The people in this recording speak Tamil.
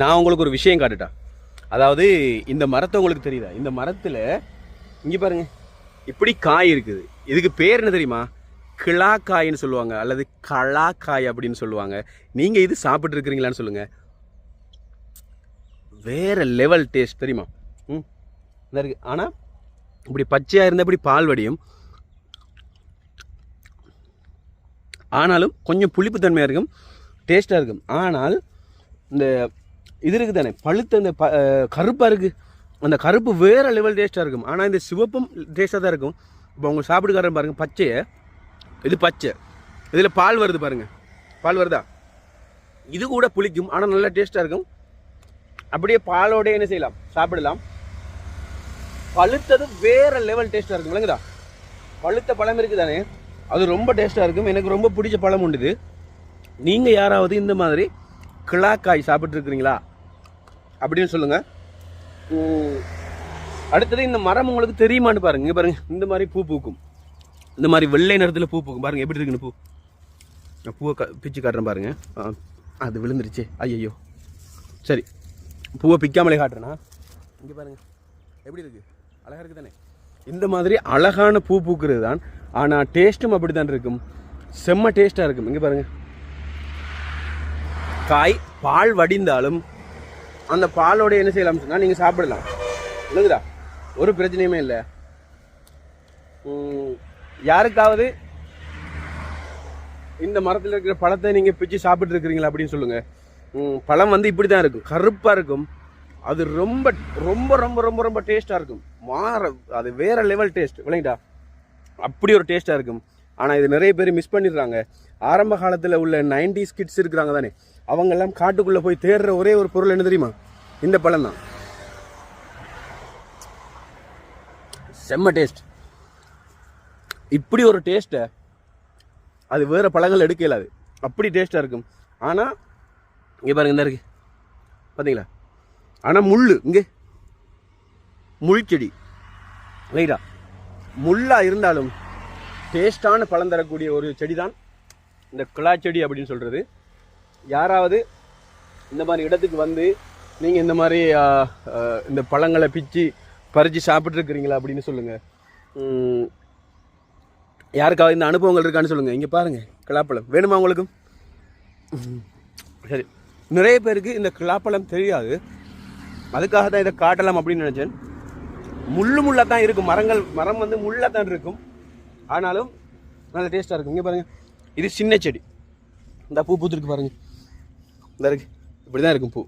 நான் உங்களுக்கு ஒரு விஷயம் காட்டுட்டா அதாவது இந்த மரத்தை உங்களுக்கு தெரியுதா? இந்த மரத்தில் இங்கே பாருங்க இப்படி காய் இருக்குது. இதுக்கு பேர் என்ன தெரியுமா? கிளாக்காய்ன்னு சொல்லுவாங்க அல்லது களாக்காய் அப்படின்னு சொல்லுவாங்க. நீங்கள் இது சாப்பிட்டுருக்குறீங்களான்னு சொல்லுங்கள் வேறு லெவல் டேஸ்ட் தெரியுமா? ம் இருக்குது ஆனால் இப்படி பச்சையாக இருந்தால் இப்படி பால் வடியும். ஆனாலும் கொஞ்சம் புளிப்புத்தன்மையாக இருக்கும் டேஸ்ட்டாக இருக்கும். ஆனால் இந்த இது இருக்குது தானே பழுத்த அந்த ப கருப்பாக இருக்குது அந்த கருப்பு வேறு லெவல் டேஸ்ட்டாக இருக்கும். ஆனால் இந்த சிவப்பும் டேஸ்ட்டாக தான் இருக்கும். இப்போ உங்கள் சாப்பிடுக்காரன் பாருங்கள் பச்சையை. இது பச்சை. இதில் பால் வருது பாருங்கள் பால் வருதா? இது கூட புளிக்கும் ஆனால் நல்லா டேஸ்ட்டாக இருக்கும். அப்படியே பாலோட என்ன செய்யலாம்? சாப்பிடலாம். பழுத்தது வேறு லெவல் டேஸ்ட்டாக இருக்கும். விளங்குதா? பழுத்த பழம் இருக்குது தானே அது ரொம்ப டேஸ்ட்டாக இருக்கும். எனக்கு ரொம்ப பிடிச்ச பழம் உண்டு இது. நீங்கள் யாராவது இந்த மாதிரி கிளாக்காய் சாப்பிட்ருக்குறீங்களா அப்படின்னு சொல்லுங்கள் அடுத்தது இந்த மரம் உங்களுக்கு தெரியுமான்னு பாருங்க. இங்கே பாருங்க இந்த மாதிரி பூ பூக்கும். இந்த மாதிரி வெள்ளை நிறத்தில் பூ பூக்கும். பாருங்க எப்படி இருக்குன்னு பூ. நான் பூவை க பிச்சு காட்டுறேன் பாருங்க. ஆ, அது விழுந்துருச்சே. ஐயையோ. சரி பூவை பிக்காமலே காட்டுறேண்ணா இங்கே பாருங்க எப்படி இருக்கு? அழகாக இருக்கு தானே. இந்த மாதிரி அழகான பூ பூக்கிறது தான். ஆனால் டேஸ்ட்டும் அப்படி தான் இருக்கும். செம்ம டேஸ்ட்டாக இருக்கும். இங்கே பாருங்க. காய் பால் வடிந்தாலும் அந்த பாலோட என்ன செய்யலாம் சொன்னால் நீங்கள் சாப்பிடலாம். இல்லைங்களா ஒரு பிரச்சனையுமே இல்லை. உம், யாருக்காவது இந்த மரத்தில் இருக்கிற பழத்தை நீங்கள் பிச்சு சாப்பிட்டு இருக்கிறீங்களா அப்படின்னு சொல்லுங்க. உம், பழம் வந்து இப்படி தான் இருக்கும். கருப்பாக இருக்கும். அது ரொம்ப ரொம்ப ரொம்ப ரொம்ப ரொம்ப டேஸ்ட்டாக இருக்கும். மாற அது வேற லெவல் டேஸ்ட் விளையாடா அப்படி ஒரு டேஸ்ட்டாக இருக்கும். ஆனால் இது நிறைய பேர் மிஸ் பண்ணிடுறாங்க. ஆரம்ப காலத்தில் உள்ள 90s கிட்ஸ் இருக்கிறாங்க தானே. அவங்கெல்லாம் காட்டுக்குள்ளே போய் தேடுற ஒரே ஒரு பொருள் என்ன தெரியுமா? இந்த பழம் தான். செம்ம டேஸ்ட் இப்படி ஒரு டேஸ்ட்டை அது வேறு பழங்கள் எடுக்க இயலாது. அப்படி டேஸ்ட்டாக இருக்கும். ஆனால் இங்கே பாருங்க இந்த இருக்கு. பார்த்தீங்களா ஆனால் முள் இங்கே. முள் செடி. ரைட்டா? முள்ளாக இருந்தாலும் டேஸ்டான பழம் தரக்கூடிய ஒரு செடி தான் இந்த குழா செடி அப்படின்னு சொல்கிறது யாராவது இந்த மாதிரி இடத்துக்கு வந்து நீங்கள் இந்த மாதிரி இந்த பழங்களை பிச்சு பறித்து சாப்பிட்ருக்குறீங்களா அப்படின்னு சொல்லுங்கள் யாருக்காவது இந்த அனுபவங்கள் இருக்கான்னு சொல்லுங்கள் இங்கே பாருங்கள் கிளாப்பழம் வேணுமா உங்களுக்கும்? சரி. நிறைய பேருக்கு இந்த கிளாப்பழம் தெரியாது. அதுக்காக தான் இதை காட்டலாம் அப்படின்னு நினச்சேன். முள்ளு முள்ளாக தான் இருக்கும். மரங்கள் மரம் வந்து முள்ளாக தான் இருக்கும். ஆனாலும் நல்ல டேஸ்ட்டாக இருக்கும். இங்கே பாருங்கள் இது சின்ன செடி. இந்த பூ பூத்துருக்கு பாருங்கள் இந்த இருக்குது இப்படி தான் இருக்கும் பூ.